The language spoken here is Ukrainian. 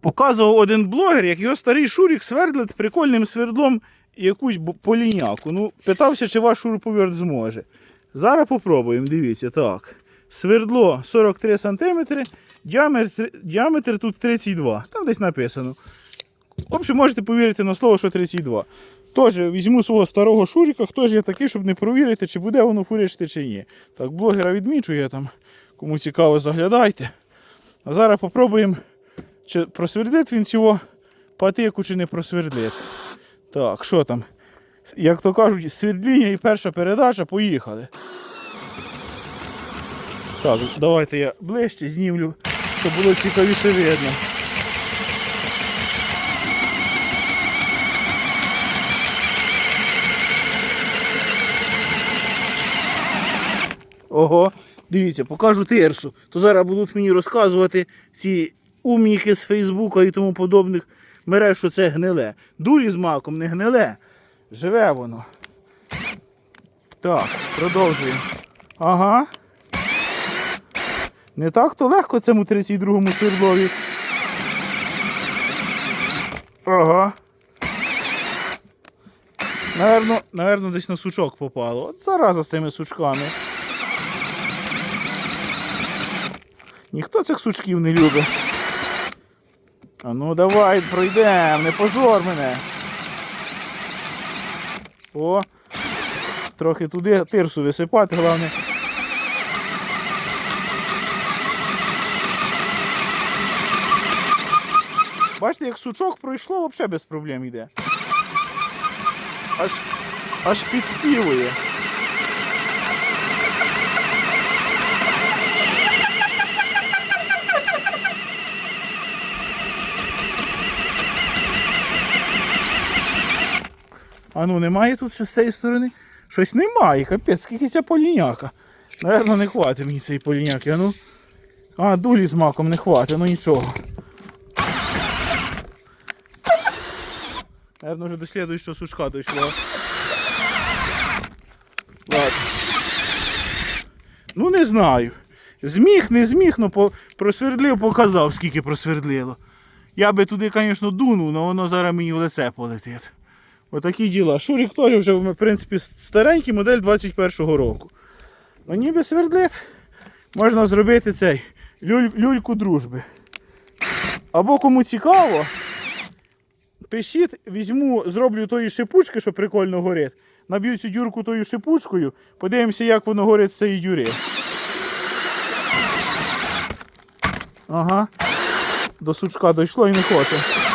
Показував один блогер, як його старий Шурік свердлить прикольним свердлом якусь поліняку. Ну, питався, чи ваш шуруповерт зможе. Зараз попробуємо, дивіться, так. Свердло 43 см, діаметр, діаметр тут 32. Там десь написано. В общем, можете повірити на слово, що 32. Тож візьму свого старого шуріка, хто ж я такий, щоб не провірити, чи буде воно фурячити, чи ні. Так, блогера відмічу я там. Кому цікаво, заглядайте. А зараз попробуємо, чи просвердить він цього патику, чи не просвердить. Так, що там? Як то кажуть, свердління і перша передача, поїхали. Так, давайте я ближче знімлю, щоб було цікавіше видно. Ого, дивіться, покажу тирсу. То зараз будуть мені розказувати ці умніки з Фейсбука і тому подобних мереж, що це гниле. Дулі з маком не гниле. Живе воно. Так, продовжуємо. Ага. Не так то легко цьому 32-му свердлові. Ага. Наверно, наверно, десь на сучок попало. От зараза з цими сучками. Ніхто цих сучків не любить. А ну давай, пройдемо, не позор мене. О, трохи туди тирсу висипати, головне. Бачите, як сучок пройшло, взагалі без проблем йде. Аж, аж підспівує. А ну немає тут з цієї сторони? Щось немає, капець, скільки ця поліняка. Наверно, не хватить мені цієї поліняки. А ну. А, дулі з маком не хватить, ну нічого. Наверно, вже до слідуючого сушка дійшло. Ладно. Ну не знаю. Зміг, не зміг, ну по... просвердлив, показав, скільки просвердлило. Я би туди, звісно, дунув, але воно зараз мені в лице полетить. Отакі діла. Шурік теж вже, в принципі, старенький модель 21-го року. Ну ніби свердлив. Можна зробити цей люль, люльку дружби. Або кому цікаво, пишіть, візьму, зроблю тої шипучки, що прикольно горить. Наб'ю цю дюрку тою шипучкою, подивимося, як воно горить з цієї дюри. Ага. До сучка дійшло і не хоче.